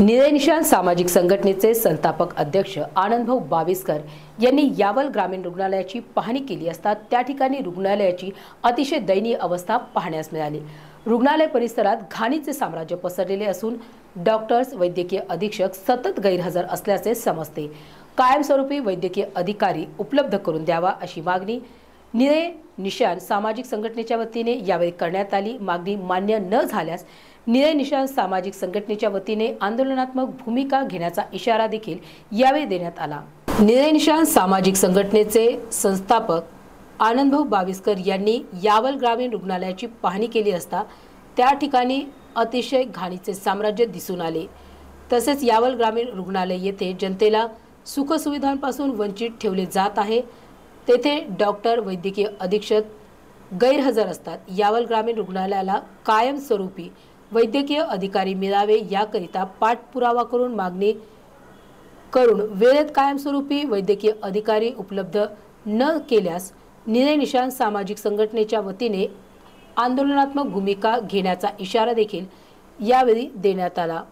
निळय सामाजिक संघटनेचे संस्थापक अध्यक्ष आनंदभाऊ बाविस्कर यांनी यावल ग्रामीण रुग्णालयाची पाहणी केली असता त्या ठिकाणी रुग्णालयाची अतिशय दयनीय अवस्था पाहण्यास मिळाली. रुग्णालय परिसरात घाणीचे साम्राज्य पसरलेले असून डॉक्टर्स वैद्यकीय अधीक्षक सतत गैरहजर असल्याचे समजते. कायमस्वरूपी वैद्यकीय अधिकारी उपलब्ध करून द्यावा अशी मागणी निरे निशान सामाजिक संघटनेच्या वतीने यावेळी करण्यात आली. मागणी मान्य न झाल्यास निरे निशान सामाजिक संघटनेच्या वतीने आंदोलनात्मक भूमिका घेण्याचा इशारा देखील यावेळी देण्यात आला. निरे निशान सामाजिक संघटनेचे संस्थापक आनंदभाऊ बाविस्कर यांनी यावल ग्रामीण रुग्णालयाची पाहणी केली असता त्या ठिकाणी अतिशय घाणीचे साम्राज्य दिसून आले. तसेच यावल ग्रामीण रुग्णालय येथे जनतेला सुखसुविधांपासून वंचित ठेवले जात आहे. तेथे डॉक्टर वैद्यकीय अधीक्षक गैरहजर असतात. यावल ग्रामीण रुग्णालयाला कायमस्वरूपी वैद्यकीय अधिकारी मिळावे याकरिता पाठपुरावा करून मागणी करून वेळेत कायमस्वरूपी वैद्यकीय अधिकारी उपलब्ध न केल्यास निळे सामाजिक संघटनेच्या वतीने आंदोलनात्मक भूमिका घेण्याचा इशारा देखील यावेळी देण्यात आला.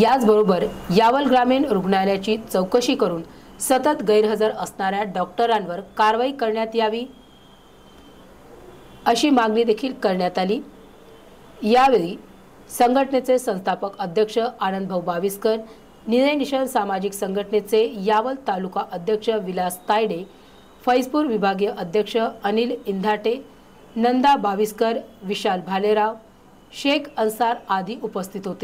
याचबरोबर यावल ग्रामीण रुग्णालयाची चौकशी करून सतत गैरहजर असणाऱ्या डॉक्टरांवर कारवाई करण्यात यावी अशी मागणी देखील करण्यात आली. यावेळी संघटनेचे संस्थापक अध्यक्ष आनंदभाऊ बाविस्कर निळे सामाजिक संघटनेचे यावल तालुका अध्यक्ष विलास तायडे फैजपूर विभागीय अध्यक्ष अनिल इंधाटे नंदा बाविस्कर विशाल भालेराव शेख अन्सार आदी उपस्थित होते.